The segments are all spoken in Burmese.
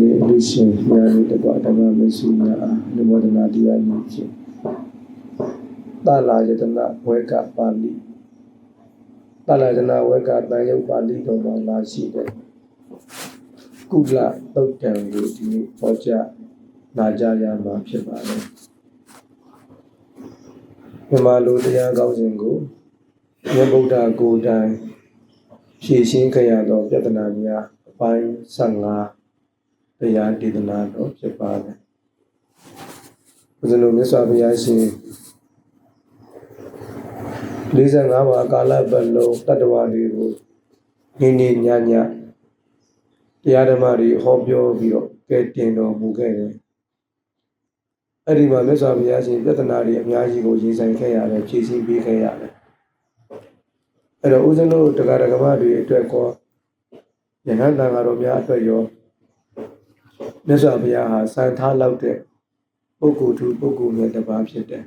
နေ့လူရှင်ညာနေတကွဓမ္မမဆုညာအားနမောဒနာတရားမြတ်ခြင်းတာလာယတနာဝေကပါဠိတာလာယတနာဝေကတန်ယုတ်ပါဠိတော်မှာလာရှိတဲ့ကုလတုတ်တံကိုဒီနေ့ဟောကြားနာကြရမှာဖြစ်ပါတယ်မြန်မာလူတရားကောင်းစဉ်ကိုမြတ်ဗုဒ္ဓကိုယ်တိုင်ဖြည့်ရှင်းခဲ့ရသောပြဿနာများအပိုင်း15 တရားဒေသနာတော်ဖြစ်ပါတယ်။ဘုရားလိုမြတ်စွာဘုရားရှင်45ပါးကာလပတ်လုံးတတ္တဝါတွေကိုနေနေညညတရားဓမ္မတွေဟောပြောပြီးတော့ကဲတင်တော်မူခဲ့တယ်။အဲ့ဒီမှာမြတ်စွာဘုရားရှင်ပြဿနာတွေအများကြီးကိုရင်ဆိုင်ခဲ့ရတယ်ဖြည့်ဆည်းပေးခဲ့ရတယ်။အဲ့တော့ဦးဇင်းတို့တရားဓမ္မတွေအတွက်ကောယဟန်တန်ဃာတော်များအတွက်ရော မြတ်စွာဘုရားဟာစံထားလောက်တဲ့ပုဂ္ဂိုလ်သူပုဂ္ဂိုလ်မြတ်တစ်ပါးဖြစ်တယ်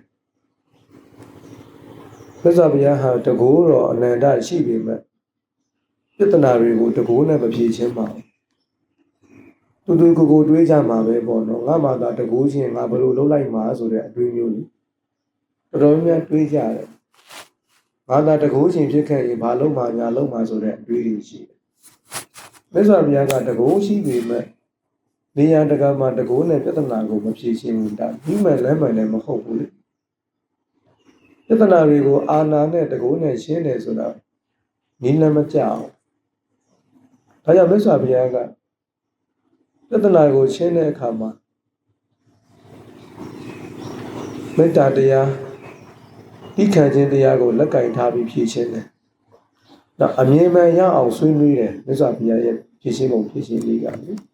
မြတ်စွာဘုရားဟာတကူတော်အနန္တရှိပေမဲ့ပြဿနာတွေကိုတကူနဲ့မဖြေချင်းပါဘူးတူတူကိုကိုတွေးကြမှာပဲပေါ့နော်ငါမှသာတကူချင်းငါဘယ်လိုလုပ်လိုက်မှာဆိုတဲ့အတွေးမျိုးလေတော်တော်များများတွေးကြတယ်ငါသာတကူချင်းဖြစ်ခဲ့ရင်ဘာလုပ်မှညာလုပ်မှဆိုတဲ့အတွေးတွေရှိတယ်မြတ်စွာဘုရားကတကူရှိပေမဲ့ နေရတကမှာတကူနဲ့ပြဿနာကိုမဖြေရှင်းဘူးဒါဒီမဲ့လမ်းမှန်လည်းမဟုတ်ဘူးလေပြဿနာတွေကိုအာနာနဲ့တကူနဲ့ရှင်းတယ်ဆိုတာနီးလမ်းမကြအောင်ဒါကြောင့်မြတ်စွာဘုရားကပြဿနာကိုရှင်းတဲ့အခါမှာမေတ္တာတရားဤခံခြင်းတရားကိုလက်ကင်ထားပြီးဖြည့်ရှင်းတယ်။တော့အမြင်မှန်ရအောင်ဆွေးနွေးတယ်မြတ်စွာဘုရားရဲ့ဖြည့်ရှင်းပုံဖြည့်ရှင်းလေးကလေ။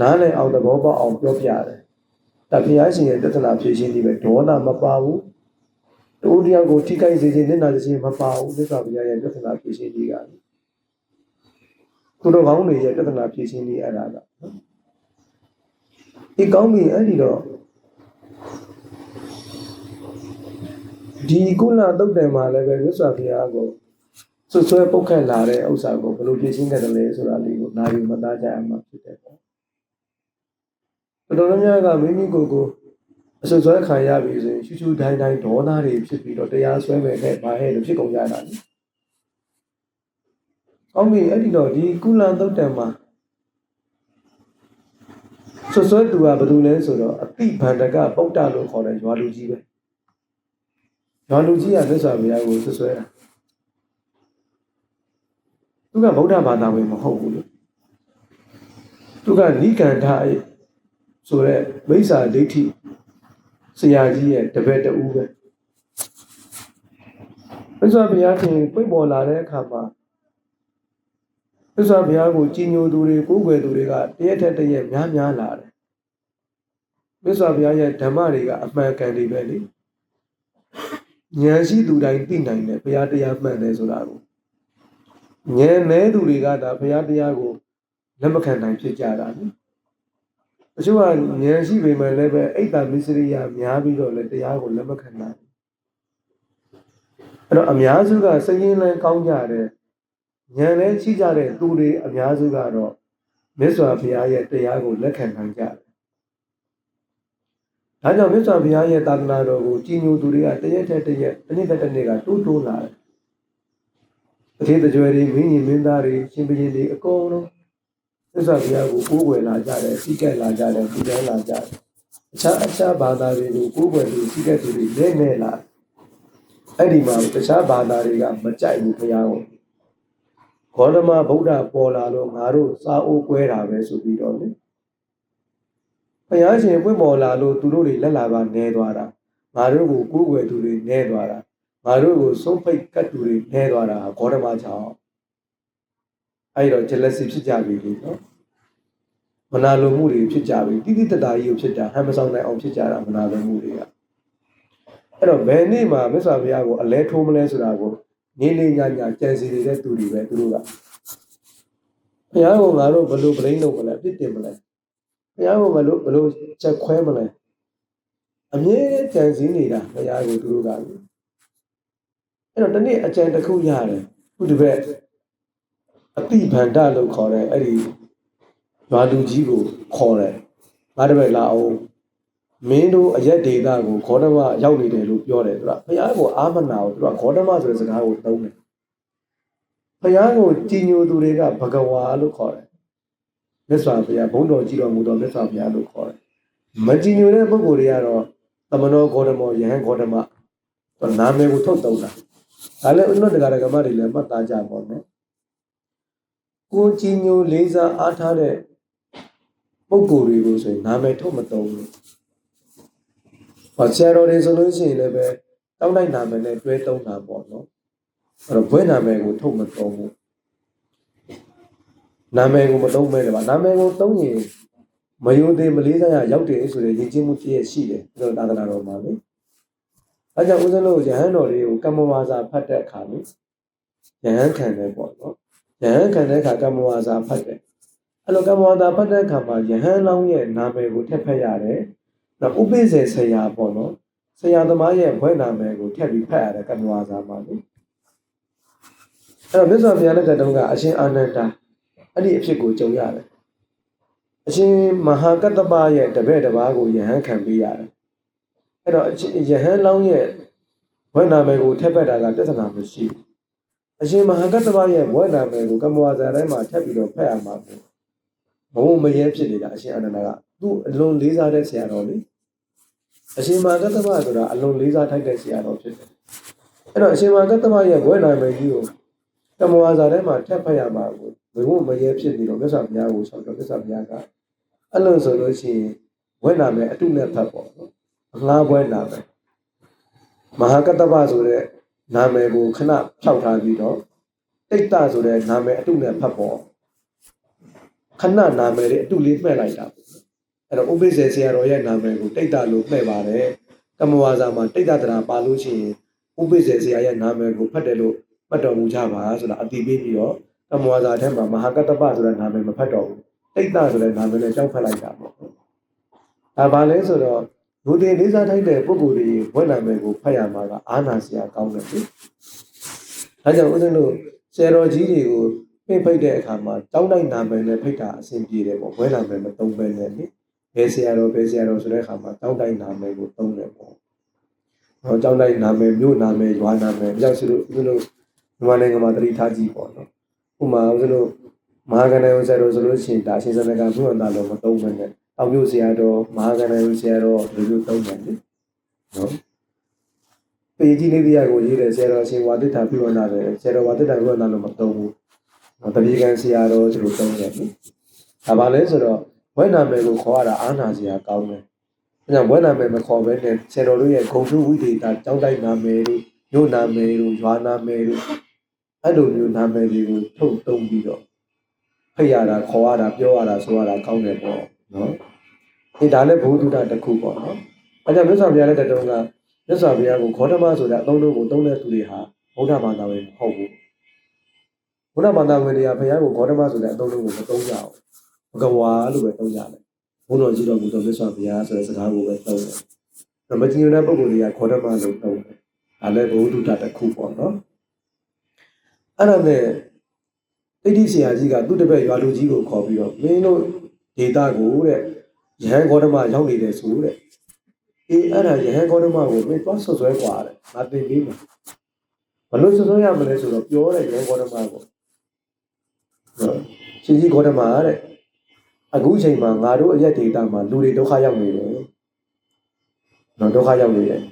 နားလည်အောင်သဘောပေါက်အောင်ပြောပြတယ်။ဒါဘုရားရှင်ရဲ့တသနာဖြည့်ရှင်းလေးပဲဒေါသမပါဘူး။တူတရားကိုထိခိုက်စေခြင်းနဲ့နာစေခြင်းမပါဘူးမြတ်စွာဘုရားရဲ့တသနာဖြည့်ရှင်းလေးကလေ။သူတော်ကောင်းတွေရဲ့တသနာဖြည့်ရှင်းလေးအဲ့ဒါကနော်။ဒီကောင်းပြီအဲ့ဒီတော့ဒီကုလတုတ်တယ်မှာလည်းပဲမြတ်စွာဘုရားကိုဆွဆွဲပုတ်ခတ်လာတဲ့ဥစ္စာကိုဘယ်လိုပြင်ရှင်းခဲ့တယ်လဲဆိုတာလေးကိုနာယူမသားကြအောင်မှာဖြစ်တယ်ပေါ့ တော်တော်များများကမိမိကိုယ်ကိုအဆွဆွဲခံရပြီဆိုရင်ရှူးရှူးတိုင်းတိုင်းဒေါသတွေဖြစ်ပြီးတော့တရားဆွဲမယ်ခဲ့ဘာဟဲ့လို့ဖြစ်ကုန်ကြတာလေ။အောင်းပြီအဲ့ဒီတော့ဒီကုလတုတ်တယ်မှာဆွဆွဲသူကဘာလို့လဲဆိုတော့အတိဗန္ဒကပုတ္တလို့ခေါ်တဲ့ရွာလူကြီးပဲ။ရွာလူကြီးကမြတ်စွာဘုရားကိုဆွဆွဲတာ။သူကဗုဒ္ဓဘာသာဝင်မဟုတ်ဘူးလို့။သူကနိကန္ဓ ဆိုတဲ့မိစ္ဆာဒိဋ္ဌိဆရာကြီးရဲ့တပည့်တူပဲ။မြတ်စွာဘုရားရှင်ပြိတ်ပေါ်လာတဲ့အခါမှာမြတ်စွာဘုရားကိုကြည်ညိုသူတွေကိုးကွယ်သူတွေကတရက်ထက်တရက်များများလာတယ်။မြတ်စွာဘုရားရဲ့ဓမ္မတွေကအမှန်ကန်တွေပဲလေ။ဉာဏ်ရှိသူတိုင်းသိနိုင်တယ်ဘုရားတရားမှန်တယ်ဆိုတာကိုဉာဏ်မဲသူတွေကဒါဘုရားတရားကိုလက်မခံနိုင်ဖြစ်ကြတာလေ အချို့ကဉာဏ်ရှိပေမဲ့လည်းပဲအိတ်တာမစ္စရိယများပြီးတော့လည်းတရားကိုလက်မခံနိုင်အဲ့တော့အများစုကစည်ရင်လည်းကောင်းကြတယ်ဉာဏ်လည်းရှိကြတဲ့သူတွေအများစုကတော့မြတ်စွာဘုရားရဲ့တရားကိုလက်ခံနိုင်ကြတယ်ဒါကြောင့်မြတ်စွာဘုရားရဲ့သာသနာတော်ကိုကြည်ညိုသူတွေကတရက်ထက်တရက်တစ်နေ့တစ်နေ့ကတိုးတိုးလာတယ်။အသေးတကြွယ်တွေမင်းကြီးမင်းသားတွေရှင်ဘုရင်တွေအကုန်လုံး မြတ်စွာဘုရားကိုကိုးကွယ်လာကြတယ်၊စိတ်ကက်လာကြတယ်၊ပူဇော်လာကြတယ်။အခြားအခြားဘာသာတွေကိုကိုးကွယ်ပြီးစိတ်ကက်သူတွေလဲနေလာ။အဲ့ဒီမှာတခြားဘာသာတွေကမကြိုက်ဘူးဘုရားကို။ဂေါတမဗုဒ္ဓပေါ်လာလို့ငါတို့စာအိုးကွဲတာပဲဆိုပြီးတော့လေ။ဘုရားရှင်ပွင့်ပေါ်လာလို့သူတို့တွေလက်လာပါနေသွားတာငါတို့ကိုကိုးကွယ်သူတွေနေသွားတာငါတို့ကိုဆုံးဖိတ်ကတ်သူတွေနေသွားတာဂေါတမကြောင့်အဲ့တော့ jealousy ဖြစ်ကြပြီလေနော် မနာလိုမှုတွေဖြစ်ကြပြီတိတိတတာကြီးကိုဖြစ်တာဟမ်မဆောင်နိုင်အောင်ဖြစ်ကြတာမနာလိုမှုတွေကအဲ့တော့ဘယ်နေ့မှမြတ်စွာဘုရားကိုအလဲထိုးမလဲဆိုတာကိုနေနေညညကြံစီနေတဲ့သူတွေပဲသူတို့ကဘုရားကိုငါတို့ဘယ်လိုပြိန်းလို့မလဲပြစ်တင်မလဲဘုရားကိုဘယ်လိုဘယ်လိုချက်ခွဲမလဲအမြဲကြံစည်နေတာဘုရားကိုသူတို့ကလေအဲ့တော့တနေ့အကြံတစ်ခုရတယ်ခုဒီဘက်အတိဗန္ဒလို့ခေါ်တဲ့အဲ့ဒီ ရွာလူကြီးကိုခေါ်တယ်ငါတပည့်လာအောင်မင်းတို့အရက်ဒေတာကိုဂေါတမရောက်နေတယ်လို့ပြောတယ်သူကဘုရားကိုအာမနာကိုသူကဂေါတမဆိုတဲ့စကားကိုသုံးတယ်ဘုရားကိုကြည်ညိုသူတွေကဘဂဝါလို့ခေါ်တယ်မြတ်စွာဘုရားဘုန်းတော်ကြည်တော်မူတော်မြတ်စွာဘုရားလို့ခေါ်တယ်မကြည်ညိုတဲ့ပုဂ္ဂိုလ်တွေကတော့သမနောဂေါတမောယဟန်ဂေါတမနာမည်ကိုထုတ်သုံးတာဒါလည်းဥစ္စာတရားဓမ္မတွေလည်းမှတ်သားကြပါတော့ကိုကြည်ညိုလေးစားအားထားတဲ့ ပုံကိုယ်တွေကိုဆိုရင်နာမည်ထုတ်မသုံးဘူး။ဟောဆရာတော်တွေဆိုလို့ရှိရင်လည်းပဲတောင်းတိုင်းနာမည်နဲ့တွဲသုံးတာပေါ့နော်။အဲ့တော့ဘွဲနာမည်ကိုထုတ်မသုံးဘူး။နာမည်ကိုမသုံးမဲတယ်ပါ။နာမည်ကိုသုံးရင်မယုံသေးမလေးစားရရောက်တယ်ဆိုတဲ့ရည်ကျင်းမှုတည်းရှိတယ်။အဲ့တော့သာသနာတော်မှာလေ။အဲကြောင့်ဦးဇင်းတို့ရဟန်းတော်တွေကိုကမ္မဝါစာဖတ်တဲ့အခါလေရဟန်းခံတယ်ပေါ့နော်။ရဟန်းခံတဲ့အခါကမ္မဝါစာဖတ်တယ် အဲ့လိုကမ္မဝါဒဖတ်တဲ့အခါမှာယဟန်လောင်းရဲ့နာမည်ကိုထည့်ဖက်ရတယ်။နောက်ဥပိ္ပဇေဆရာပေါ့နော်။ဆရာသမားရဲ့ဘွဲ့နာမည်ကိုထည့်ပြီးဖတ်ရတယ်ကမ္မဝါစာမှာလေ။အဲ့တော့မြတ်စွာဘုရားလက်ထက်တုန်းကအရှင်အာနန္ဒာအဲ့ဒီအဖြစ်ကိုကြုံရတယ်။အရှင်မဟာကတ္တပရဲ့တပည့်တစ်ပါးကိုယဟန်ခံပေးရတယ်။အဲ့တော့ယဟန်လောင်းရဲ့ဘွဲ့နာမည်ကိုထည့်ဖက်တာကပြဿနာမရှိဘူး။အရှင်မဟာကတ္တပရဲ့ဘွဲ့နာမည်ကိုကမ္မဝါစာတိုင်းမှာထည့်ပြီးတော့ဖတ်ရမှာပေါ့ ဘုံမရဲဖြစ်နေတာအရှင်အနန္ဒာကသူ့အလွန်လေးစားတဲ့ဆရာတော်လေအရှင်မာကတ္တမဆိုတာအလွန်လေးစားထိုက်တဲ့ဆရာတော်ဖြစ်တယ်အဲ့တော့အရှင်မာကတ္တမရဲ့ဘွဲနိုင်မယ်ကြီးကိုတမဝါစာထဲမှာထပ်ဖတ်ရမှာကိုဘုံမရဲဖြစ်ပြီးတော့မြတ်စွာဘုရားကိုဆောက်တော့မြတ်စွာဘုရားကအလွန်ဆိုလို့ရှိရင်ဘွဲနိုင်မယ်အတုနဲ့ဖတ်ပေါ့နော်အငှားဘွဲနိုင်မယ်မဟာကတ္တပဆိုတဲ့နာမည်ကိုခဏဖြောက်ထားပြီးတော့တိတ်တဆိုတဲ့နာမည်အတုနဲ့ဖတ်ပေါ့ ခဏနာမည်လေးအတူလေးမှဲ့လိုက်တာအဲ့တော့ဥပိ္ပဇေဆရာတော်ရဲ့နာမည်ကိုတိတ်တာလို့မှဲ့ပါတယ်ကမ္မဝါစာမှာတိတ်တာတရာပါလို့ရှိရင်ဥပိ္ပဇေဆရာရဲ့နာမည်ကိုဖတ်တယ်လို့မှတ်တော်မူကြပါဆိုတာအတိပေးပြီးတော့ကမ္မဝါစာထဲမှာမဟာကတ္တပဆိုတဲ့နာမည်မဖတ်တော့ဘူးတိတ်တာဆိုတဲ့နာမည်နဲ့ကြောက်ဖတ်လိုက်တာပေါ့ဒါပါလဲဆိုတော့လူတွေလေးစားထိုက်တဲ့ပုဂ္ဂိုလ်တွေဘွဲ့နာမည်ကိုဖတ်ရမှာကအာနာစရာကောင်းတယ်လေဒါကြောင့်ဦးဇင်းတို့ဆရာတော်ကြီးတွေကို ဖိတ်ဖိတ်တဲ့အခါမှာတောင်းတိုင်းနာမည်နဲ့ဖိတ်တာအဆင်ပြေတယ်ပေါ့ဘွဲနာမည်မသုံးပဲနဲ့လေဘယ်ဆရာတော်ဘယ်ဆရာတော်ဆိုတဲ့အခါမှာတောင်းတိုင်းနာမည်ကိုသုံးတယ်ပေါ့ဟောတောင်းတိုင်းနာမည်မြို့နာမည်ရွာနာမည်ကြောက်စလို့ဦးဇင်းတို့မြန်မာနိုင်ငံမှာတတိထားကြည့်ပေါ့နော်ဥပမာဦးဇင်းတို့မဟာကဏ္ဍဆရာတော်ဆိုလို့ရှိရင်ဒါအရှင်စနကဘုရားတော်လုံးမသုံးပဲနဲ့အောက်မြို့ဆရာတော်မဟာကဏ္ဍဆရာတော်ဒီလိုသုံးတယ်လေနော်ပေကြီးလေးတရားကိုရေးတယ်ဆရာတော်ရှင်ဝါတိထာပြုဝနာတယ်ဆရာတော်ဝါတိထာပြုဝနာလို့မသုံးဘူး တပည့်ကံဆရာတော်သူတို့သုံးတယ်နိဒါပါလဲဆိုတော့ဝဲနာမယ်ကိုခေါ်ရတာအာနာစရာကောင်းတယ်အဲကြောင့်ဝဲနာမယ်မခေါ်ဘဲနဲ့ဆရာတော်တို့ရဲ့ဂုံထုဝိဒေတာကျောင်းတိုက်နာမယ်တို့ညို့နာမယ်တို့ရွာနာမယ်တို့အဲ့လိုမျိုးနာမယ်တွေကိုထုတ်သုံးပြီးတော့ဖိတ်ရတာခေါ်ရတာပြောရတာဆိုရတာကောင်းတယ်ပေါ့နော်ဒီဒါလည်းဘုဒ္ဓတာတစ်ခုပေါ့နော်အဲကြောင့်မြတ်စွာဘုရားလည်းတတုံးကမြတ်စွာဘုရားကိုခောဓမဆိုတဲ့အသုံးလုံးကိုသုံးတဲ့သူတွေဟာဗုဒ္ဓဘာသာဝင်မဟုတ်ဘူး ဘုရားဘာသာဝင်တွေကဘုရားကိုဂေါတမဆိုတဲ့အသုံးလုံးကိုမသုံးကြအောင်ဘဂဝါလို့ပဲသုံးကြတယ်ဘုန်းတော်ကြီးတော်ဘုတော်မြတ်စွာဘုရားဆိုတဲ့စကားကိုပဲသုံးတယ်မကျင်တဲ့ပုဂ္ဂိုလ်တွေကဂေါတမလို့သုံးတယ်ဒါလည်းဘုဒ္ဓတာတစ်ခုပေါ့နော်အဲ့ဒါနဲ့တိတိဆရာကြီးကသူ့တပည့်ရွာလူကြီးကိုခေါ်ပြီးတော့မင်းတို့ဒေတာကိုတဲ့ယဟန်ဂေါတမရောက်နေတယ်ဆိုတဲ့အေးအဲ့ဒါယဟန်ဂေါတမကိုမင်းသွားဆွဆွဲกว่าတဲ့ငါသင်ပေးမယ်ဘလို့ဆွဆွဲရမလဲဆိုတော့ပြောတဲ့ယဟန်ဂေါတမကို ရှင်ကြီးဂေါတမတဲ့အခုချိန်မှာငါတို့အရက်ဒေတာမှာလူတွေဒုက္ခရောက်နေတယ်နော်ဒုက္ခရောက်နေတယ်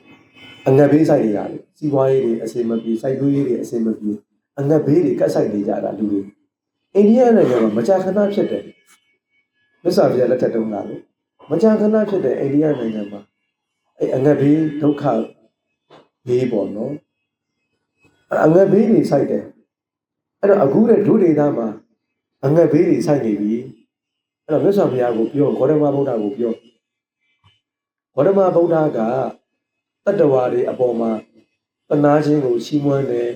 အငတ်ဘေးဆိုင်နေရတယ်စီးပွားရေးတွေအစင်မပြေစိုက်ပျိုးရေးတွေအစင်မပြေအငတ်ဘေးတွေကတ်ဆိုင်နေကြတာလူတွေအိန္ဒိယနိုင်ငံမှာမကြာခဏဖြစ်တယ်မြတ်စွာဘုရားလက်ထက်တုန်းကလေမကြာခဏဖြစ်တယ်အိန္ဒိယနိုင်ငံမှာအဲ့အငတ်ဘေးဒုက္ခဘေးပေါ့နော်အငတ်ဘေးတွေစိုက်တယ်အဲ့တော့အခုတဲ့ဒုဒေတာမှာ အငတ်ဘေးတွေဆိုင်နေပြီအဲ့တော့မြတ်စွာဘုရားကိုပြောဂေါတမဗုဒ္ဓကိုပြောဂေါတမဗုဒ္ဓကတတ္တဝါတွေအပေါ်မှာတနာခြင်းကိုရှီးမွမ်းတယ်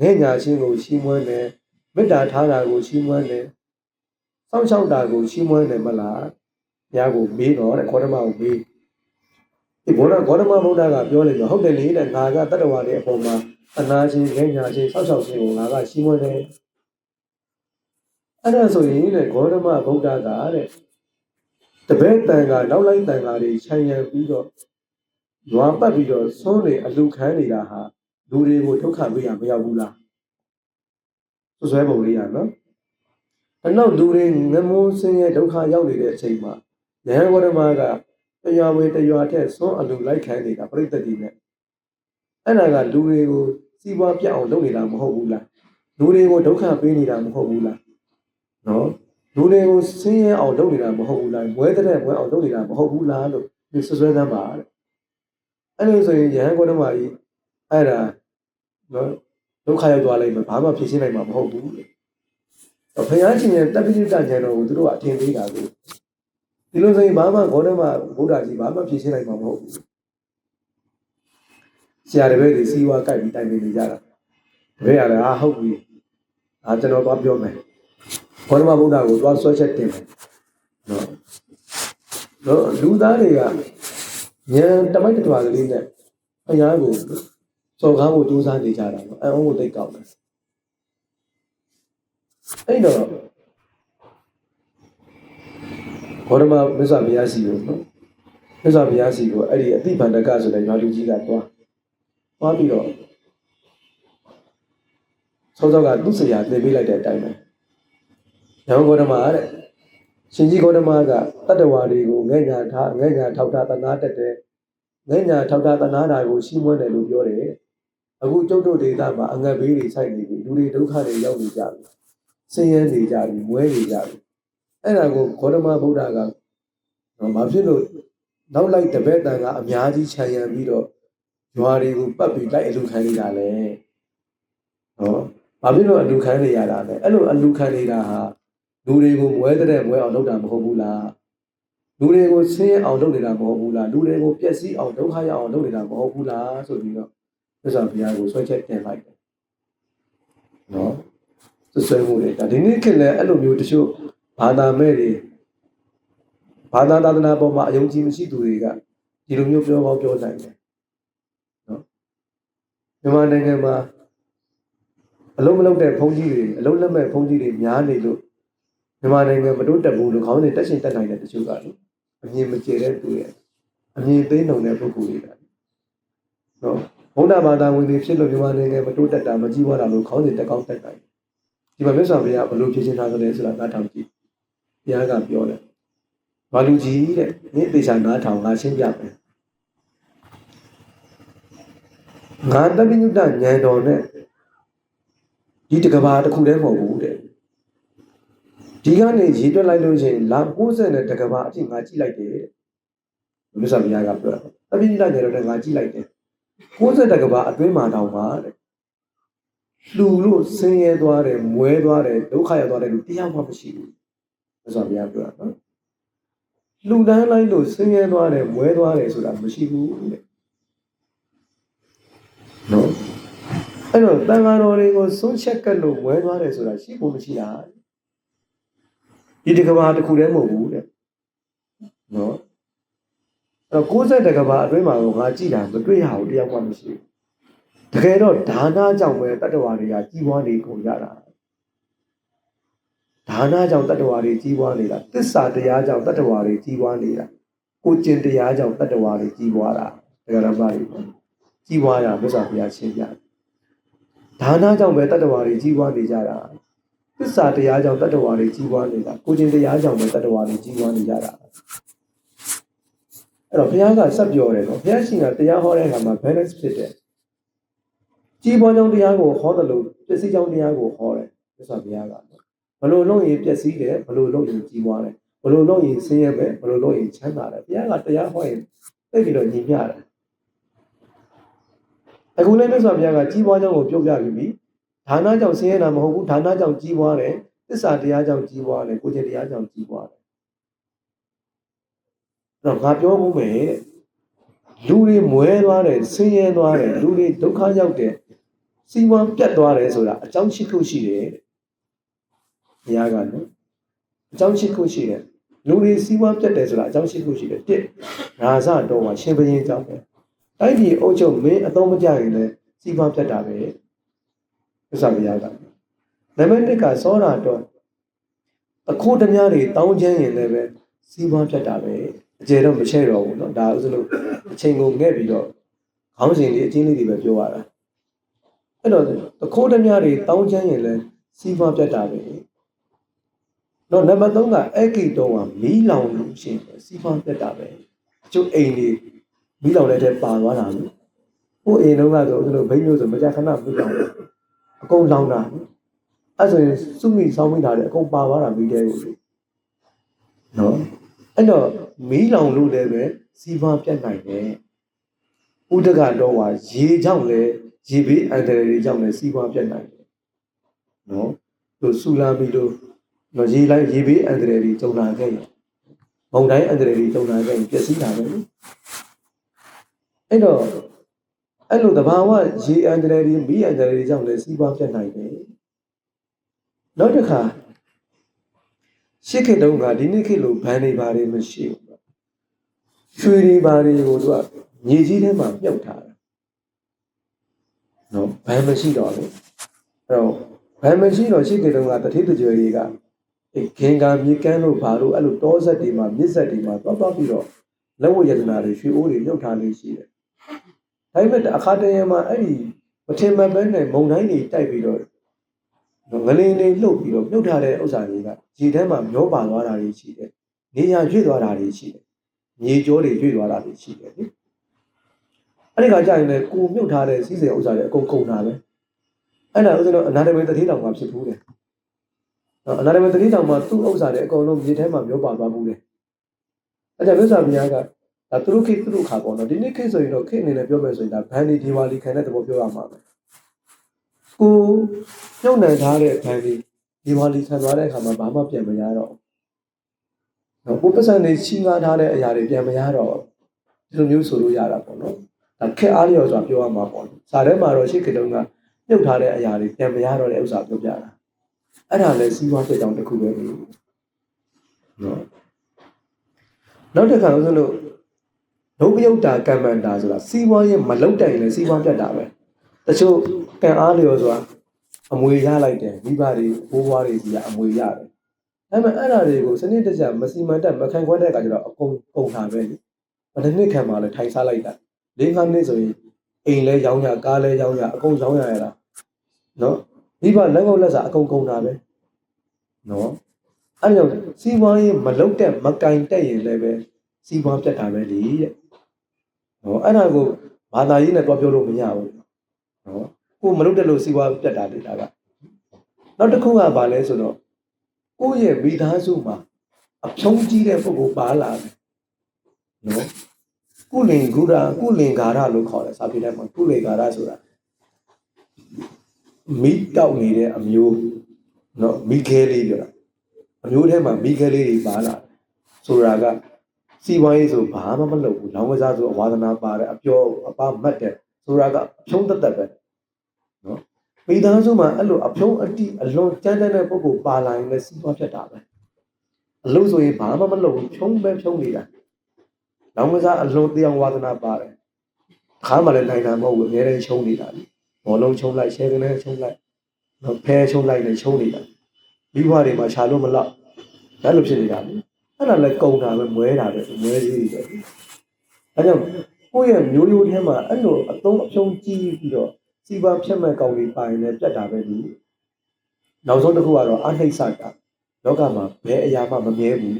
ငဲ့ညာခြင်းကိုရှီးမွမ်းတယ်မေတ္တာထားတာကိုရှီးမွမ်းတယ်စောင့်ရှောက်တာကိုရှီးမွမ်းတယ်မလားဘုရားကိုမေးတော့တဲ့ဂေါတမကိုမေးဒီဘောရဂေါတမဗုဒ္ဓကပြောလိုက်တော့ဟုတ်တယ်လေတဲ့ငါကတတ္တဝါတွေအပေါ်မှာတနာခြင်းငဲ့ညာခြင်းစောင့်ရှောက်ခြင်းကိုငါကရှီးမွမ်းတယ် အဲ့ဒါဆိုရင်တဲ့ဂေါတမဗုဒ္ဓကတဲ့တပည့်တန်ကနောက်လိုက်တန်ကတွေခြံရံပြီးတော့ညွာပတ်ပြီးတော့သွန်းနေအလူခံနေတာဟာလူတွေကိုဒုက္ခပေးရမရောက်ဘူးလားဆွဆွဲပုံလေးရနော်အဲ့နောက်လူတွေငမိုးစင်းရဲ့ဒုက္ခရောက်နေတဲ့အချိန်မှာဉာဏ်ဂေါတမကတရားဝင်တရားထက်သွန်းအလူလိုက်ခံနေတာပြိတ္တိနဲ့အဲ့ဒါကလူတွေကိုစီးပွားပြတ်အောင်လုပ်နေတာမဟုတ်ဘူးလားလူတွေကိုဒုက္ခပေးနေတာမဟုတ်ဘူးလား နော်လူတွေကိုဆင်းရဲအောင်လုပ်နေတာမဟုတ်ဘူးလားမွဲတဲ့မွဲအောင်လုပ်နေတာမဟုတ်ဘူးလားလို့ဒီဆွဆွဲသမ်းပါတဲ့အဲ့လိုဆိုရင်ယဟန်ကောဓမာကြီးအဲ့ဒါနော်ဒုက္ခရောက်သွားလိုက်မှဘာမှဖြေရှင်းနိုင်မှာမဟုတ်ဘူးလေဘုရားရှင်ရဲ့တပ္ပိဋကဉာဏ်တော်ကိုသူတို့ကအထင်သေးတာကိုဒီလိုဆိုရင်ဘာမှဂေါတမဗုဒ္ဓကြီးဘာမှဖြေရှင်းနိုင်မှာမဟုတ်ဘူးဆရာတပည့်တွေစီးဝါးကြိုက်ပြီးတိုင်ပင်နေကြတာတပည့်ရတယ်ဟာဟုတ်ပြီအာကျွန်တော်သွားပြောမယ် ဘောဓမဗုဒ္ဓကိုသွားဆွဲချက်တင်မယ်နော်နော်လူသားတွေကဉာဏ်တမိုက်တထွာကလေးနဲ့အရာကိုစော်ကားဖို့ကြိုးစားနေကြတာပေါ့အဲအုံးကိုသိကောက်တယ်အဲ့တော့ဘောဓမမစ္ဆဘုရားရှိကိုနော်မစ္ဆဘုရားရှိကိုအဲ့ဒီအတိဗန္ဒကဆိုတဲ့ရွာလူကြီးကသွားသွားပြီးတော့ဆောစောကသူ့ဆရာသင်ပေးလိုက်တဲ့အတိုင်းပဲ ညောင်ဂေါတမတဲ့ရှင်ကြီးဂေါတမကတတ္တဝါတွေကိုငဲ့ညာထားငဲ့ညာထောက်ထားသနာတက်တယ်ငဲ့ညာထောက်ထားသနာတာကိုရှင်းမွန်းတယ်လို့ပြောတယ်အခုကျုပ်တို့ဒေသမှာအငတ်ဘေးတွေစိုက်နေပြီလူတွေဒုက္ခတွေရောက်နေကြပြီဆင်းရဲနေကြပြီမွဲနေကြပြီအဲ့ဒါကိုဂေါတမဗုဒ္ဓကဘာဖြစ်လို့နောက်လိုက်တပည့်တန်ကအများကြီးခြံရံပြီးတော့ရွာတွေကိုပတ်ပြီးလိုက်အလူခံနေတာလေဟောဘာဖြစ်လို့အလူခံနေရတာလဲအဲ့လိုအလူခံနေတာဟာ လူတွေကိုမွဲတဲ့မွဲအောင်လုပ်တာမဟုတ်ဘူးလားလူတွေကိုဆင်းရဲအောင်လုပ်နေတာမဟုတ်ဘူးလားလူတွေကိုပျက်စီးအောင်ဒုက္ခရောက်အောင်လုပ်နေတာမဟုတ်ဘူးလားဆိုပြီးတော့သစ္စာဘုရားကိုဆွဲချက်တင်လိုက်တယ်နော်ဆွဆွဲမှုတွေဒါဒီနေ့ခေတ်လည်းအဲ့လိုမျိုးတချို့ဘာသာမဲ့တွေဘာသာသာသနာပေါ်မှာအယုံကြည်မရှိသူတွေကဒီလိုမျိုးပြောကောင်းပြောနိုင်တယ်နော်မြန်မာနိုင်ငံမှာအလုံးမလုံးတဲ့ဘုန်းကြီးတွေအလုံးလက်မဲ့ဘုန်းကြီးတွေများနေလို့ မြန်မာနိုင်ငံမတိုးတက်ဘူးလို့ခေါင်းစဉ်တက်ရှင်တက်နိုင်တဲ့တချို့ကလေအမြင်မကျတဲ့သူရဲ့အမြင်သိနှုံတဲ့ပုဂ္ဂိုလ်တွေကနော်ဘုရားဘာသာဝင်တွေဖြစ်လို့မြန်မာနိုင်ငံမတိုးတက်တာမကြီးပွားတာလို့ခေါင်းစဉ်တက်ကောင်းတက်နိုင်ဒီမှာမြတ်စွာဘုရားဘလို့ဖြစ်ချင်းထားကြလဲဆိုတာနားထောင်ကြည့်ဘုရားကပြောတယ်ဘာလူကြီးတဲ့နေ့အသေးချာနားထောင်ငါရှင်းပြမယ်ငါတပိညုတဉာဏ်တော်နဲ့ဒီတကဘာတစ်ခုတည်းမဟုတ်ဘူးတဲ့ ဒီကနေရေတွက်လိုက်လို့ရှိရင်လာ60နဲ့တကဘာအထိငါကြည့်လိုက်တယ်တဲ့မြတ်စွာဘုရားကပြောတာတပိညုတဉာဏ်တော်နဲ့ငါကြည့်လိုက်တယ်60တကဘာအတွင်းမှာတောင်ပါတဲ့လှူလို့ဆင်းရဲသွားတယ်မွဲသွားတယ်ဒုက္ခရောက်သွားတယ်လို့တရားမှမရှိဘူးမြတ်စွာဘုရားပြောတာနော်လှူဒန်းလိုက်လို့ဆင်းရဲသွားတယ်မွဲသွားတယ်ဆိုတာမရှိဘူးတဲ့နော်အဲ့တော့တန်ဃာတော်တွေကိုဆုံးချက်ကပ်လို့မွဲသွားတယ်ဆိုတာရှိဖို့မရှိတာ ဒီတကဘာတစ်ခုတည်းမဟုတ်ဘူးတဲ့နော်အဲ့တော့60တကဘာအတွင်းမှာတော့ငါကြည့်တာမတွေ့ရဘူးတရားမှမရှိဘူးတကယ်တော့ဒါနကြောင့်ပဲတတ္တဝါတွေကကြီးပွားနေကုန်ကြတာဒါနကြောင့်တတ္တဝါတွေကြီးပွားနေတာသစ္စာတရားကြောင့်တတ္တဝါတွေကြီးပွားနေတာကိုကျင်တရားကြောင့်တတ္တဝါတွေကြီးပွားတာဒဂရမတွေကြီးပွားတာမြတ်စွာဘုရားရှင်းပြတယ်ဒါနကြောင့်ပဲတတ္တဝါတွေကြီးပွားနေကြတာ သစ္စာတရားကြောင့်တတ္တဝါတွေကြီးပွားနေတာကိုကျင်တရားကြောင့်ပဲတတ္တဝါတွေကြီးပွားနေကြတာအဲ့တော့ဘုရားကဆက်ပြောတယ်နော်ဘုရားရှင်ကတရားဟောတဲ့အခါမှာ balance ဖြစ်တယ်ကြီးပွားကြောင့်တရားကိုဟောတယ်လို့ပစ္စည်းကြောင့်တရားကိုဟောတယ်မြတ်စွာဘုရားကဘလို့လုပ်ရင်ပျက်စီးတယ်ဘလို့လုပ်ရင်ကြီးပွားတယ်ဘလို့လုပ်ရင်ဆင်းရဲပဲဘလို့လုပ်ရင်ချမ်းသာတယ်ဘုရားကတရားဟောရင်သိပြီးတော့ညီမျှတယ်အခုလည်းမြတ်စွာဘုရားကကြီးပွားကြောင်းကိုပြုတ်ပြပြီးပြီ ဒါနကြောင့်ဆင်းရဲတာမဟုတ်ဘူးဒါနကြောင့်ကြီးပွားတယ်သစ္စာတရားကြောင့်ကြီးပွားတယ်ကိုယ်ကျင့်တရားကြောင့်ကြီးပွားတယ်အဲ့တော့ငါပြောဖို့မယ်လူတွေမွဲသွားတယ်ဆင်းရဲသွားတယ်လူတွေဒုက္ခရောက်တယ်စီးပွားပြတ်သွားတယ်ဆိုတာအကြောင်းရှိခုရှိတယ်တဲ့ဘုရားကနော်အကြောင်းရှိခုရှိတယ်လူတွေစီးပွားပြတ်တယ်ဆိုတာအကြောင်းရှိခုရှိတယ်တစ်ရာဇတော်မှာရှင်ဘုရင်ကြောင့်ပဲအဲ့ဒီအုပ်ချုပ်မင်းအသုံးမကျရင်လည်းစီးပွားပြတ်တာပဲ သစ္စာဘုရားကနံပါတ်1ကစောရာတော် တခိုးဓမြတွေတောင်းချမ်းရင်လည်းပဲစီးပွားပြတ်တာပဲအကျယ်တော့မချဲ့တော့ဘူးเนาะဒါဥစ္စာလို့အချိန်ကိုငဲ့ပြီးတော့ခေါင်းစဉ်လေးအချင်းလေးတွေပဲပြောရတာအဲ့တော့တခိုးဓမြတွေတောင်းချမ်းရင်လည်းစီးပွားပြတ်တာပဲတော့နံပါတ်3ကအဲ့ကိတော့ကမီးလောင်လို့ရှိရင်စီးပွားပြတ်တာပဲအကျိုးအိမ်တွေမီးလောင်တဲ့တဲ့ပါသွားတာလို့ဟိုအိမ်တော့ကတော့ဥစ္စာလို့ဘိန်းမျိုးဆိုမကြခဏမီးလောင်တယ် အကုန်လောင်တာအဲ့ဆိုရင်စုမိဆောင်းမိတာလည်းအကုန်ပါသွားတာမီးတဲ့ကိုလေနော်အဲ့တော့မီးလောင်လို့လည်းပဲစီးပွားပြတ်နိုင်တယ်ဥဒကတော့ကရေကြောင့်လည်းရေဘေးအန္တရာယ်တွေကြောင့်လည်းစီးပွားပြတ်နိုင်တယ်နော်လို့ဆူလာမီလို့နော်ရေလိုက်ရေဘေးအန္တရာယ်တွေကြုံလာခဲ့ရင်မုန်တိုင်းအန္တရာယ်တွေကြုံလာခဲ့ရင်ပျက်စီးတာပဲလေအဲ့တော့ အဲ့လိုတဘာဝရေအန္တရာယ်တွေမီးအန္တရာယ်တွေကြောင့်လည်းစီးပွားပြတ်နိုင်တယ်နောက်တစ်ခါရှစ်ခေတ်တုန်းကဒီနေ့ခေတ်လိုဘန်တွေဘာတွေမရှိဘူးရွှေတွေဘာတွေကိုသူကမြေကြီးထဲမှာမြုပ်ထားတာနော်ဘန်မရှိတော့လေအဲ့တော့ဘန်မရှိတော့ရှစ်ခေတ်တုန်းကတတိတကြွယ်တွေကအဲခင်ကာမြေကမ်းလို့ဘာလို့အဲ့လိုတောဆက်တွေမှာမြစ်ဆက်တွေမှာသွားသွားပြီးတော့လက်ဝတ်ရတနာတွေရွှေအိုးတွေမြုပ်ထားလို့ရှိတယ် ဒါပေမဲ့အခါတရံမှာအဲ့ဒီမထင်မှတ်ပဲနဲ့မုံတိုင်းတွေတိုက်ပြီးတော့ငလင်းလေးလှုပ်ပြီးတော့မြုပ်ထားတဲ့ဥစ္စာတွေကရေထဲမှာမျောပါသွားတာတွေရှိတယ်။နေရာရွေ့သွားတာတွေရှိတယ်။မြေကြောတွေရွေ့သွားတာတွေရှိတယ်လေ။အဲ့ဒီခါကျရင်လည်းကိုမြုပ်ထားတဲ့စီးစင်ဥစ္စာတွေအကုန်ကုန်တာပဲ။အဲ့ဒါဥစ္စာတော့အနာတမေတတိတောင်ကဖြစ်ဘူးတယ်။နော်အနာတမေတတိတောင်မှာသူ့ဥစ္စာတွေအကုန်လုံးမြေထဲမှာမျောပါသွားဘူးတယ်။အဲ့ဒါမြတ်စွာဘုရားက ဒါသူတို့ခေတ်သူတို့ခါပေါ့နော်ဒီနေ့ခေတ်ဆိုရင်တော့ခေတ်အနေနဲ့ပြောမယ်ဆိုရင်ဒါဘန်ဒီဒီဝါလီခံတဲ့သဘောပြောရမှာပဲ။ကိုပြုတ်နိုင်ထားတဲ့ဘန်ဒီဒီဝါလီခံသွားတဲ့အခါမှာဘာမှပြန်မရတော့ဘူးနော်ကိုပတ်စံနေချီးငှားထားတဲ့အရာတွေပြန်မရတော့ဒီလိုမျိုးဆိုလို့ရတာပေါ့နော်ဒါခက်အားလျော်ဆိုတာပြောရမှာပေါ့စာထဲမှာတော့ရှေ့ကတုန်းကပြုတ်ထားတဲ့အရာတွေပြန်မရတော့တဲ့ဥစ္စာပြောပြတာအဲ့ဒါလည်းစီးပွားဖြစ်ကြောင်းတစ်ခုပဲလို့နော်နောက်တစ်ခါလို့ဆို လို့ဒုပယုတ်တာကမ္မန္တာဆိုတာစီးပွားရေးမလုံတိုင်လည်းစီးပွားပြတ်တာပဲတချို့ကံအားလျော်ဆိုတာအမွေရလိုက်တယ်မိဘတွေဘိုးဘွားတွေစီကအမွေရတယ်ဒါပေမဲ့အဲ့ဒါတွေကိုစနစ်တကျမစီမံတက်မခံခွဲတဲ့အခါကျတော့အကုန်ကုန်တာပဲလေဘယ်တစ်နှစ်ခံမှလဲထိုင်စားလိုက်တာ၄၅နှစ်ဆိုရင်အိမ်လဲရောင်းရကားလဲရောင်းရအကုန်ရောင်းရရတာနော်မိဘလက်ငုပ်လက်စာအကုန်ကုန်တာပဲနော်အဲ့ကြောင့်စီးပွားရေးမလုတ်တဲ့မကင်တက်ရင်လည်းပဲစီးပွားပြတ်တာပဲလေတဲ့ နော်အဲ့ဒါကိုဘာသာရေးနဲ့တွားပြောလို့မရဘူးနော်ကိုမလုတ်တဲ့လို့စီးပွားပြတ်တာလေဒါကနောက်တစ်ခုကဘာလဲဆိုတော့ကိုယ့်ရဲ့မိသားစုမှာအဖြုံးကြီးတဲ့ပုဂ္ဂိုလ်ပါလာတယ်နော်ကုလင်ဂုရာကုလင်္ကာရလို့ခေါ်တယ်စာပေထဲမှာကုလင်္ကာရဆိုတာမိတောက်နေတဲ့အမျိုးနော်မိခဲလေးပြောတာအမျိုးထဲမှာမိခဲလေးတွေပါလာတယ်ဆိုတာက စီဝိုင်းဆိုဘာမှမလုပ်ဘူးလောင်းကစားဆိုအဝါဒနာပါတယ်အပြောအပမတ်တယ်ဆိုတာကအဖြုံးသက်သက်ပဲနော်မိသားစုမှာအဲ့လိုအဖြုံးအတိအလွန်ကြမ်းတမ်းတဲ့ပုဂ္ဂိုလ်ပါလာရင်လည်းစီးပွားဖြစ်တာပဲအလို့ဆိုရင်ဘာမှမလုပ်ဘူးဖြုံးပဲဖြုံးနေတာလောင်းကစားအလွန်တရားဝါဒနာပါတယ်ခါမှလည်းနိုင်တာမဟုတ်ဘူးအများကြီးချုံနေတာလေဘောလုံးချုံလိုက်ရှယ်ကနေချုံလိုက်နော်ဖဲချုံလိုက်လည်းချုံနေတာမိဘတွေမှာခြာလို့မလောက်ဒါလိုဖြစ်နေတာလေ အဲ့ဒါလည်းကုံတာပဲမွဲတာပဲမွဲစည်းတွေပဲအဲကြောင့်ကိုယ့်ရဲ့မျိုးရိုးထဲမှာအဲ့လိုအသုံးအဖြုံးကြီးပြီးတော့စီပါဖြတ်မဲ့ကောင်တွေပိုင်လည်းပြတ်တာပဲဒီနောက်ဆုံးတစ်ခုကတော့အဟိတ်ဆတာလောကမှာဘယ်အရာမှမမြဲဘူး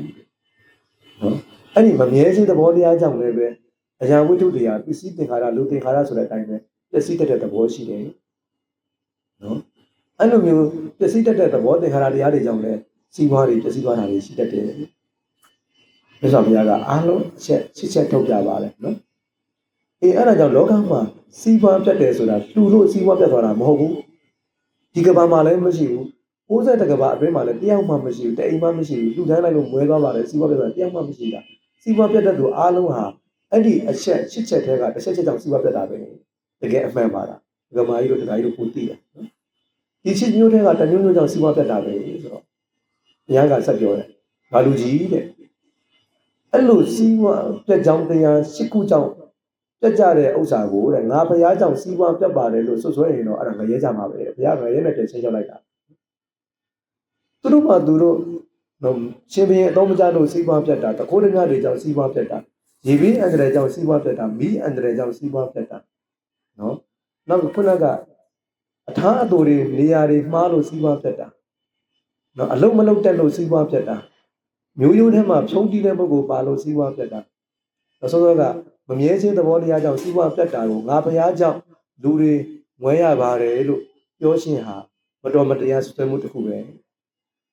နော်အဲ့ဒီမမြဲခြင်းသဘောတရားကြောင့်လည်းပဲအရာဝိတ္ထုတရားပစ္စည်းသင်္ခါရလူသင်္ခါရဆိုတဲ့အတိုင်းပဲပစ္စည်းတတ်တဲ့သဘောရှိတယ်နော်အဲ့လိုမျိုးပစ္စည်းတတ်တဲ့သဘောသင်္ခါရတရားတွေကြောင့်လည်းစီးပွားတွေပစ္စည်းသွားတာတွေရှိတတ်တယ် မြတ်စွာဘုရားကအားလုံးအချက်ချစ်ချက်ထုတ်ပြပါတယ်နော်အေးအဲ့ဒါကြောင့်လောကမှာစီးပွားပြတ်တယ်ဆိုတာလူလို့စီးပွားပြတ်သွားတာမဟုတ်ဘူးဒီကဘာမှလည်းမရှိဘူး60တကဘာအတွင်းမှာလည်းတယောက်မှမရှိဘူးတအိမ်မှမရှိဘူးလူတန်းလိုက်လို့မွဲသွားပါတယ်စီးပွားပြတ်သွားတယောက်မှမရှိတာစီးပွားပြတ်တဲ့သူအားလုံးဟာအဲ့ဒီအချက်ချစ်ချက်တဲကတစ်ချက်ချက်ကြောင့်စီးပွားပြတ်တာပဲတကယ်အမှန်ပါလားကမာကြီးတို့တခါကြီးတို့ကိုသိတယ်နော်ဒီချစ်မျိုးတွေကတမျိုးမျိုးကြောင့်စီးပွားပြတ်တာပဲဆိုတော့ဘုရားကဆက်ပြောတယ်ဘာလူကြီးတဲ့ အဲ့လိုစီးပွားပြတ်ကြောင်းတရားရှစ်ခုကြောင့်ပြတ်ကြတဲ့ဥစ္စာကိုတဲ့ငါဘုရားကြောင့်စီးပွားပြတ်ပါတယ်လို့ဆွဆွဲရင်တော့အဲ့ဒါငရဲကြမှာပဲဘုရားငရဲနဲ့ပြန်ချင်းချလိုက်တာသူတို့မှသူတို့နော်ရှင်ဘရင်အတော့မကြလို့စီးပွားပြတ်တာတခိုးတငါတွေကြောင့်စီးပွားပြတ်တာရေဘင်းအန္တရာယ်ကြောင့်စီးပွားပြတ်တာမီးအန္တရာယ်ကြောင့်စီးပွားပြတ်တာနော်နောက်ခုနကအထားအတူတွေနေရာတွေမှားလို့စီးပွားပြတ်တာနော်အလုံးမလုံးတက်လို့စီးပွားပြတ်တာ မျိုးရိုးထဲမှာဖြုံးတီးတဲ့ပုဂ္ဂိုလ်ပါလို့စီးပွားပြတ်တာနောက်ဆုံးတော့ကမမြဲခြင်းသဘောတရားကြောင့်စီးပွားပြတ်တာကိုငါဘုရားကြောင့်လူတွေငွဲရပါတယ်လို့ပြောရှင်ဟာမတော်မတရားဆွဆွဲမှုတစ်ခုပဲ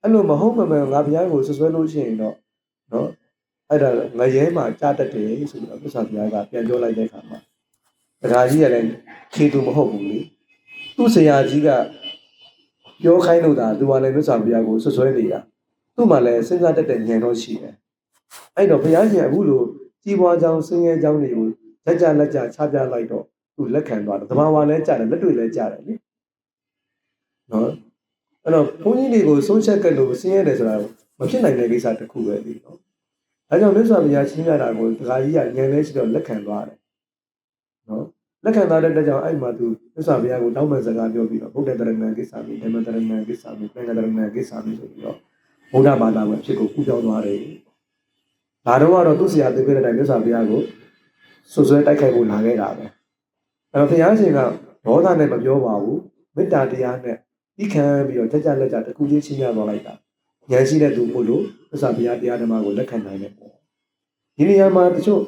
အဲ့လိုမဟုတ်မမှန်ငါဘုရားကိုဆွဆွဲလို့ရှိရင်တော့နော်အဲ့ဒါငရဲမှာကြားတတ်တယ်ဆိုပြီးတော့မြတ်စွာဘုရားကပြန်ပြောလိုက်တဲ့အခါမှာတရားကြီးကလည်းခြေသူမဟုတ်ဘူးလေသူ့ဆရာကြီးကပြောခိုင်းလို့သာသူကလည်းမြတ်စွာဘုရားကိုဆွဆွဲနေတာ သူ့မှာလည်းစဉ်းစားတတ်တဲ့ဉာဏ်တော့ရှိတယ်အဲ့တော့ဘုရားရှင်အခုလိုကြီးပွားကြောင်းဆင်းရဲကြောင်းတွေကိုလက်ကြလက်ကြချပြလိုက်တော့သူလက်ခံသွားတယ်တဘာဝလည်းကြားတယ်လက်တွေ့လည်းကြားတယ်လေနော်အဲ့တော့ဘုန်းကြီးတွေကိုဆုံးချက်ကလို့ဆင်းရဲတယ်ဆိုတာမဖြစ်နိုင်တဲ့ကိစ္စတစ်ခုပဲလေနော်အဲကြောင့်မြတ်စွာဘုရားရှင်းပြတာကိုဒကာကြီးကဉာဏ်လေးရှိတော့လက်ခံသွားတယ်နော်လက်ခံသွားတဲ့အတွက်ကြောင့်အဲ့မှာသူမြတ်စွာဘုရားကိုတောင်းပန်စကားပြောပြီးတော့ဗုဒ္ဓတရဏံကိစ္စမိဓမ္မတရဏံကိစ္စမိသံဃာတရဏံကိစ္စမိဆိုပြီးတော့ ဗုဒ္ဓဘာသာဝင်ဖြစ်ကိုကူးပြောင်းသွားတယ်ဒါတော့ကတော့သူ့ဆရာသိပြတဲ့အတိုင်းမြတ်စွာဘုရားကိုဆွဆွဲတိုက်ခိုက်ဖို့လာခဲ့တာပဲအဲ့တော့ဘုရားရှင်ကဒေါသနဲ့မပြောပါဘူးမေတ္တာတရားနဲ့ဤခံပြီးတော့ကြကြလက်ကြတစ်ခုချင်းချင်းရသွားလိုက်တာဉာဏ်ရှိတဲ့သူမို့လို့မြတ်စွာဘုရားတရားဓမ္မကိုလက်ခံနိုင်တယ်ပေါ့ဒီနေရာမှာတချို့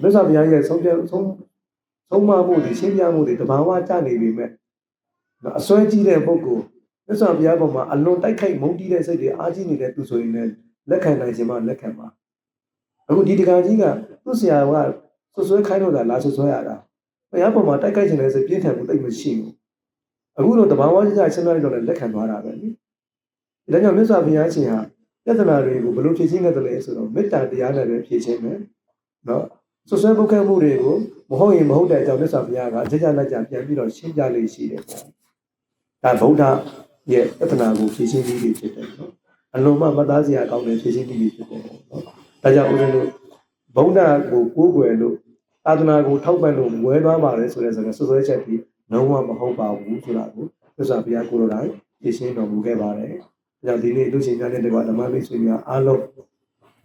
မြတ်စွာဘုရားရဲ့ဆုံးဖြတ်ဆုံးဆုံးမမှုတွေရှင်းပြမှုတွေတဘာဝကြနေပြီမဲ့အစွဲကြီးတဲ့ပုဂ္ဂိုလ် မြတ်စွာဘုရားပေါ်မှာအလွန်တိုက်ခိုက်မုန်းတီးတဲ့စိတ်တွေအားကြီးနေတဲ့သူဆိုရင်လည်းလက်ခံနိုင်ခြင်းမှလက်ခံပါအခုဒီတက္ကကြီးကသူ့ဆရာကဆွဆွဲခိုင်းတော့တာလာဆွဆွဲရတာဘုရားပေါ်မှာတိုက်ခိုက်ခြင်းလည်းစိတ်ပြင်းထန်မှုတိတ်မရှိဘူးအခုတော့တဘာဝကြီးကရှင်းပြလိုက်တော့လည်းလက်ခံသွားတာပဲလေဒါကြောင့်မြတ်စွာဘုရားရှင်ဟာပြဿနာတွေကိုဘယ်လိုဖြေရှင်းခဲ့တယ်လဲဆိုတော့မေတ္တာတရားနဲ့ပဲဖြေရှင်းမယ်နော်ဆွဆွဲပုတ်ခဲမှုတွေကိုမဟုတ်ရင်မဟုတ်တဲ့အကြောင်းမြတ်စွာဘုရားကကြကြလက်ကြပြန်ပြီးတော့ရှင်းပြလေးရှိတယ်ပေါ့ဒါဗုဒ္ဓ ရဲ့ပြဿနာကိုဖြေရှင်းပြီးဖြစ်တယ်နော်အလုံးမမသားစရာကောင်းတဲ့ဖြေရှင်းပြီးဖြစ်တယ်နော်ဒါကြောင့်ဦးဇင်းတို့ဗုဒ္ဓကိုကိုးကွယ်လို့သာသနာကိုထောက်ပံ့လို့ဝဲသွားပါတယ်ဆိုတဲ့စကားဆွဆွဲချက်ပြီးလုံးဝမဟုတ်ပါဘူးဆိုတာကိုမြတ်စွာဘုရားကိုယ်တော်တိုင်ဖြေရှင်းတော်မူခဲ့ပါတယ်ဒါကြောင့်ဒီနေ့လူချင်းများတဲ့တကွာဓမ္မမိတ်ဆွေများအားလုံး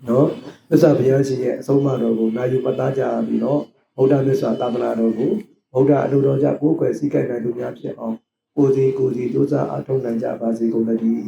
နော်မြတ်စွာဘုရားရှင်ရဲ့အဆုံးအမတော်ကိုနာယူပတ်သားကြပြီးတော့ဗုဒ္ဓမြတ်စွာသာသနာတော်ကိုဗုဒ္ဓအလိုတော်ကြကိုယ်ွယ်စည်းကပ်နိုင်သူများဖြစ်အောင် ကိုယ်စီကိုယ်စီစူးစမ်းအားထုတ်နိုင်ကြပါစေကုန်သတည်း